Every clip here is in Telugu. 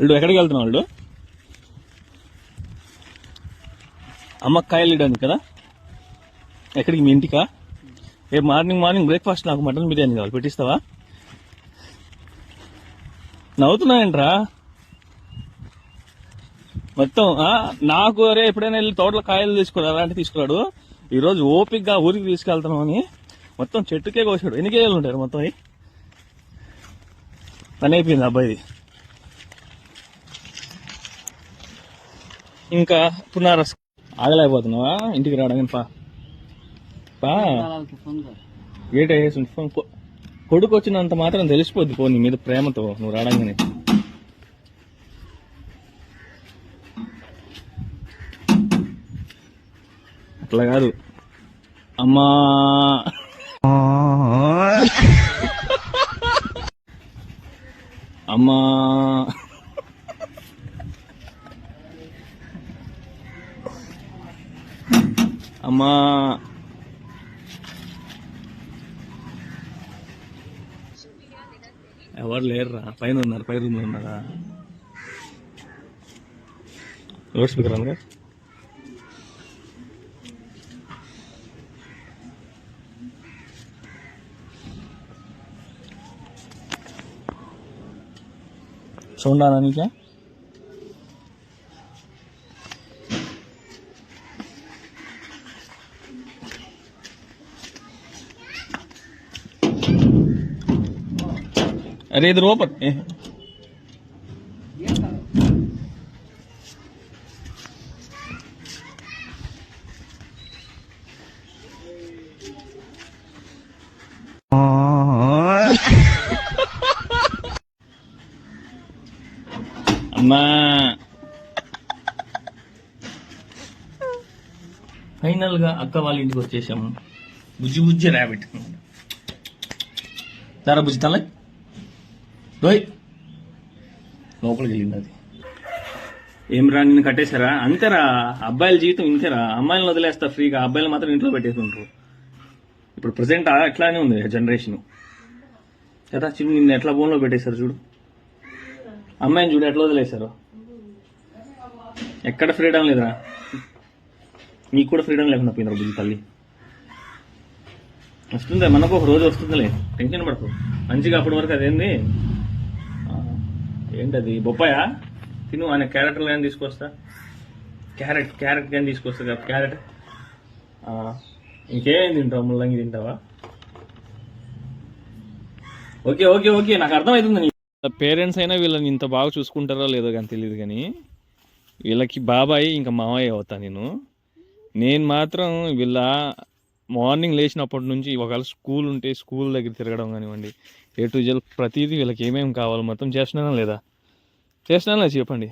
అల్లుడు ఎక్కడికి వెళ్తున్నావు అల్లుడు అమ్మ కాయలు ఇవ్వడానికి కదా? ఎక్కడికి? మీ ఇంటికా? రేపు మార్నింగ్ మార్నింగ్ బ్రేక్ఫాస్ట్ నాకు మటన్ బిర్యానీ కావాలి. పెట్టిస్తావా? నవ్వుతున్నాయంట్రా మొత్తం నాకు అరే ఎప్పుడైనా వెళ్ళి తోటలో కాయలు తీసుకురా అలాంటి తీసుకురాడు. ఈరోజు ఓపిక్గా ఊరికి తీసుకెళ్తున్నాం అని మొత్తం చెట్టుకే కోసాడు. ఎన్ని కేజీలు ఉంటారు మొత్తం అవి? పని అయిపోయింది అబ్బాయిది. ఇంకా పునరస్ ఆగలేకపోతున్నావా? ఇంటికి రావడానికి పా. పా. గేట్ వేసి ఫోన్ కొడుకు వచ్చినంత మాత్రం తెలిసిపోద్ది పో నీ మీద ప్రేమతో. నువ్వు రావడంగానే అట్లా కాదు. అమ్మా. అమ్మా. అమ్మా ఎవరు లేరురా పైన ఉన్నారు పై రూమ్లో ఉన్నారా లౌడ్ స్పీకర్ అనగా సౌండ్ ఆనా నీకే अरे इधर ओपन ए, అమ్మా ఫైనల్ గా అక్క వాళ్ళ ఇంటికి వచ్చేసాము బుజ్జి బుజ్జి ర్యాబిట్ దారా బుజ్జి తల దోయ్. లోపలికి వెళ్ళింది అది. ఏం రా నిన్ను కట్టేశారా? అంతేరా అబ్బాయిల జీవితం ఇంతేరా. అమ్మాయిలను వదిలేస్తా ఫ్రీగా. అబ్బాయిలు మాత్రం ఇంట్లో పెట్టేస్తుంటారు ఇప్పుడు ప్రజెంట్ అట్లానే ఉంది జనరేషన్ కదా చిన్న నిన్ను ఎట్లా ఫోన్లో పెట్టేశారు చూడు. అమ్మాయిని చూడు ఎట్లా వదిలేశారు? ఎక్కడ ఫ్రీడమ్ లేదురా? నీకు కూడా ఫ్రీడమ్ లేకుండా పోయినారు బుద్ధి తల్లి. వస్తుంది మనకు ఒక రోజు వస్తుందిలే. టెన్షన్ పడకు. మంచిగా అప్పటి వరకు అదేంది? ఏంటది? బొప్పాయా? తిను ఆయన క్యారెక్టర్ కానీ తీసుకొస్తా. క్యారెట్ క్యారెట్ కానీ తీసుకొస్తా కదా క్యారెట్. ఇంకేం తింటావు? ముల్లంగి తింటావా? ఓకే ఓకే ఓకే నాకు అర్థమవుతుంది పేరెంట్స్ అయినా వీళ్ళని ఇంత బాగా చూసుకుంటారో లేదో కానీ తెలియదు కానీ వీళ్ళకి బాబాయ్ ఇంకా మామయ్య అవుతా నేను. నేను మాత్రం వీళ్ళ మార్నింగ్ లేచినప్పటి నుంచి ఒకవేళ స్కూల్ ఉంటే స్కూల్ దగ్గర తిరగడం కానివ్వండి ఏ టు జెల్ ప్రతిదీ వీళ్ళకి ఏమేమి కావాలో మొత్తం చేస్తున్నానా లేదా? చేస్తున్నానా చెప్పండి.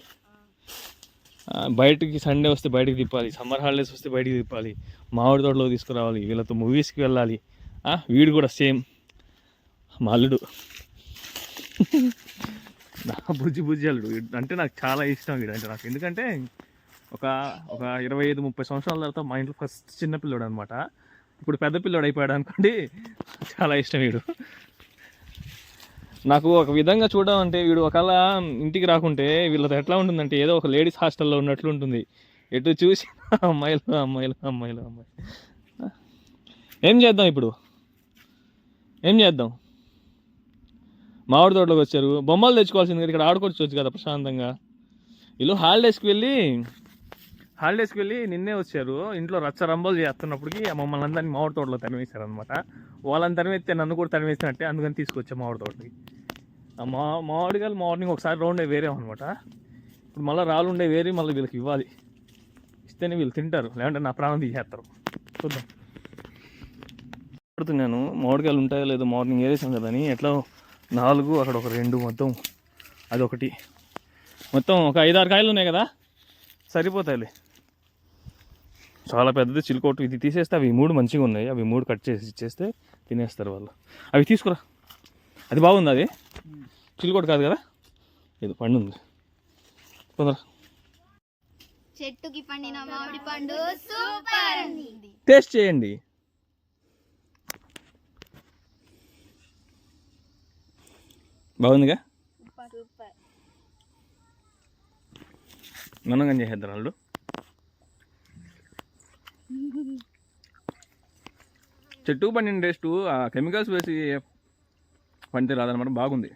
బయటికి సండే వస్తే బయటికి తిప్పాలి. సమ్మర్ హాలిడేస్ వస్తే బయటికి తిప్పాలి. మామిడి తోటలో తీసుకురావాలి. వీళ్ళతో మూవీస్కి వెళ్ళాలి. వీడు కూడా సేమ్. మా అల్లుడు. నా బుజ్జి బుజ్జి అల్లుడు. అంటే నాకు చాలా ఇష్టం వీడు. అంటే నాకు ఎందుకంటే ఒక ఒక ఇరవై ఐదు ముప్పై సంవత్సరాల తర్వాత మా ఇంట్లో ఫస్ట్ చిన్న పిల్లోడు అనమాట ఇప్పుడు పెద్ద పిల్లోడు అయిపోయాడు అనుకోండి చాలా ఇష్టం వీడు. నాకు ఒక విధంగా చూడమంటే వీడు ఒకవేళ ఇంటికి రాకుంటే వీళ్ళతో ఎట్లా ఉంటుందంటే ఏదో ఒక లేడీస్ హాస్టల్లో ఉన్నట్లు ఉంటుంది. ఎటు చూసి అమ్మాయిలు అమ్మాయిలు అమ్మాయిలు అమ్మాయిలు. ఏం చేద్దాం ఇప్పుడు? ఏం చేద్దాం? మామిడి తోటలోకి వచ్చారు. బొమ్మలు తెచ్చుకోవాల్సింది ఇక్కడ ఆడుకోవచ్చు కదా ప్రశాంతంగా. వీళ్ళు హాలిడేస్కి వెళ్ళి హాలిడేస్కి వెళ్ళి నిన్నే వచ్చారు. ఇంట్లో రచ్చ రంబోలు చేస్తున్నప్పటికి మమ్మల్ని అందరినీ మామిడి తోటలో తరిమేశారు అనమాట వాళ్ళని తరిమేస్తే నన్ను కూడా తరిమేసినట్టే అందుకని తీసుకొచ్చాం మామిడి తోటకి. మా మామిడికాయలు మార్నింగ్ ఒకసారి రౌండ్ వేరే అనమాట ఇప్పుడు మళ్ళీ రాళ్ళు ఉండే వేరే మళ్ళీ వీళ్ళకి ఇవ్వాలి. ఇస్తేనే వీళ్ళు తింటారు లేదంటే నా ప్రాణం తీసేస్తారు. చూద్దాం. పడుతున్నాను మామిడికాయలు ఉంటాయో లేదో మార్నింగ్ వేసాం కదా అని ఎట్లా నాలుగు అక్కడ ఒక రెండు మొత్తం అదొకటి. మొత్తం ఒక ఐదారు కాయలు ఉన్నాయి కదా? సరిపోతాయిలే. చాలా పెద్దది చిలుకోటు ఇది తీసేస్తే అవి మూడు మంచిగా ఉన్నాయి. అవి మూడు కట్ చేసి ఇచ్చేస్తే తినేస్తారు వాళ్ళు. అవి తీసుకురా. అది బాగుంది అది? చిలుకోటు కాదు కదా? ఇది పండు ఉంది తొందర. చెట్టుకి పండిన మామిడి పండు సూపర్. టేస్ట్ చేయండి. బాగుందిగా? సూపర్. నన్ను కానీ చేసేద్దాం వాళ్ళు చెట్టు పండిన టేస్ట్ ఆ కెమికల్స్ వేసి పండితే రాదనమాట బాగుంది.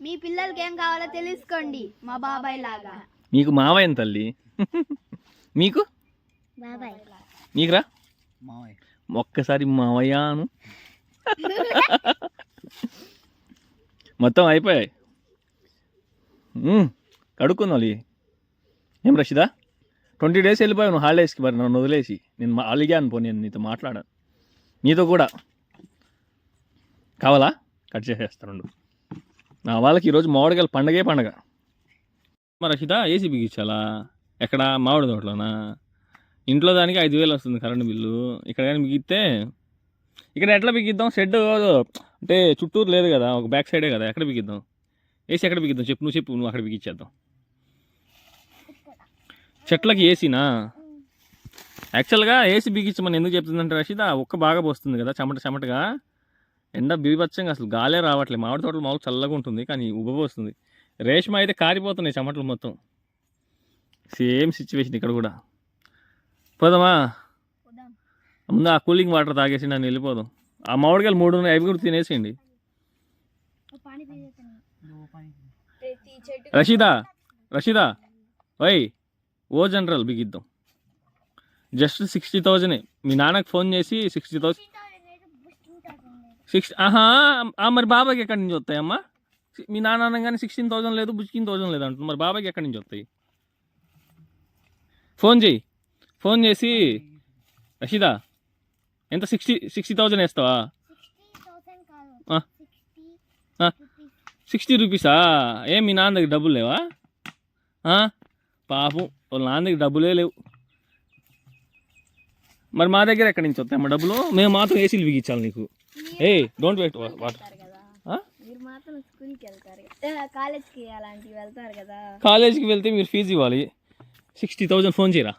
మీ పిల్లలకి ఏం కావాలో తెలుసుకోండి మా బాబాయ్ లాగా. మీకు మావయ్య తల్లి. మీకు బాబాయ్. నీకురా? మావయ్య. ఒక్కసారి మావయ్యాను. మొత్తం అయిపోయాయి. మ్మ్. కడుక్కుందాలి ఏం రషిదా? ట్వంటీ డేస్ వెళ్ళిపోయావు నువ్వు హాలిడేస్కి మరి నన్ను వదిలేసి. నేను మా- అలిగాను పో నేను నీతో మాట్లాడాను. నీతో కూడా. కావాలా? కట్ చేసేస్తాను నా వాళ్ళకి ఈరోజు మామిడికాయలు పండగే పండగ. మరి రషిదా ఏసీ బిగించాలా ఎక్కడ? మామిడి తోటలోనా? ఇంట్లో దానికి ఐదు వేలు వస్తుంది కరెంటు బిల్లు. ఇక్కడ కానీ బిగిస్తే ఇక్కడ ఎట్లా బిగిద్దాం? షెడ్ అంటే చుట్టూరు లేదు కదా ఒక బ్యాక్ సైడే కదా ఎక్కడ బిగిద్దాం? ఏసీ ఎక్కడ బిగిద్దాం? చెప్పు నువ్వు చెప్పు నువ్వు అక్కడ బిగించేద్దాం. చెట్లకి ఏసీనా? యాక్చువల్గా ఏసీ బిగించమని ఎందుకు చెప్తుందంటే రషీద ఒక్క బాగా పోస్తుంది కదా చెమట చెమటగా. ఎండ బీభత్సంగా అసలు గాలే రావట్లేదు మామిడి తోటలు మామూలు చల్లగా ఉంటుంది కానీ ఉబ్బపోస్తుంది రేష్మ అయితే కారిపోతున్నాయి చెమటలు మొత్తం. సేమ్ సిచ్యువేషన్ ఇక్కడ కూడా. పోదామా? ముందు ఆ కూలింగ్ వాటర్ తాగేసి నన్ను వెళ్ళిపోదాం. ఆ మామిడికాయలు మూడు ఉన్నాయి అవి కూడా తినేసేయండి. ప్రతి చెట్టు రషీదా రషీదా. వై ఓ జనరల్ బిగిద్దాం. జస్ట్ సిక్స్టీ థౌజండే. మీ నాన్నకు ఫోన్ చేసి సిక్స్టీ థౌజండ్ సిక్స్ ఆహా ఆ మరి బాబాయ్కి ఎక్కడి నుంచి వస్తాయమ్మా మీ నాన్న అనగానే సిక్స్టీన్ థౌజండ్ లేదు సిక్స్టీన్ థౌజండ్ లేదు అంటుంది మరి బాబాయ్కి ఎక్కడి నుంచి వస్తాయి? ఫోన్ చేయి. ఫోన్ చేసి రషీదా ఎంత? సిక్స్టీ సిక్స్టీ థౌజండ్ వేస్తావా. సిక్స్టీ రూపీసా? ఏం మీ నాన్న దగ్గర డబ్బులు లేవా? పాపం వాళ్ళ నాన్న దగ్గర డబ్బులే లేవు. మరి మా దగ్గర ఎక్కడి నుంచి వస్తాయి అమ్మ డబ్బులు? మేము మాత్రం ఏసీలు బిగించాలి నీకు. ఏ డోంట్ వెయిట్ వాటర్ కాలేజ్కి వెళ్తే మీరు ఫీజు ఇవ్వాలి. సిక్స్టీ థౌజండ్ ఫోన్ చేయరా?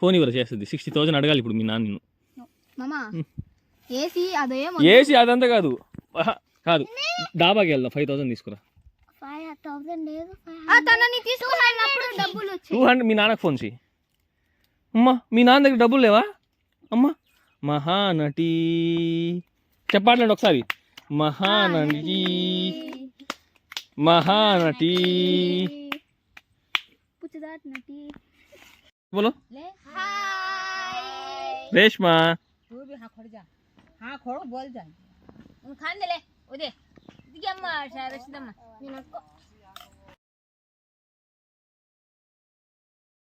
ఫోన్ ఇవ్వరా చేస్తుంది? సిక్స్టీ థౌజండ్ అడగాలి ఇప్పుడు మీ నాన్న. ఏసీ అదేమో ఏసీ అదంతా కాదు. కాదు. డాబాకి వెళ్దాం. ఫైవ్ థౌసండ్ తీసుకురా. Two hundred. మీ నాన్నకు ఫోన్ చేయి అమ్మా మీ నాన్న దగ్గర డబ్బులు లేవా? అమ్మా. మహానటి. చెప్పాలండి ఒకసారి. మహానటి. మహానటి. బోలో. హాయ్. రేష్మా. हाँ खोड़ जा हाँ खोड़ो बोल जा खान दे ले उदे दिखे अम्मा शायद रशीदम्मा నేను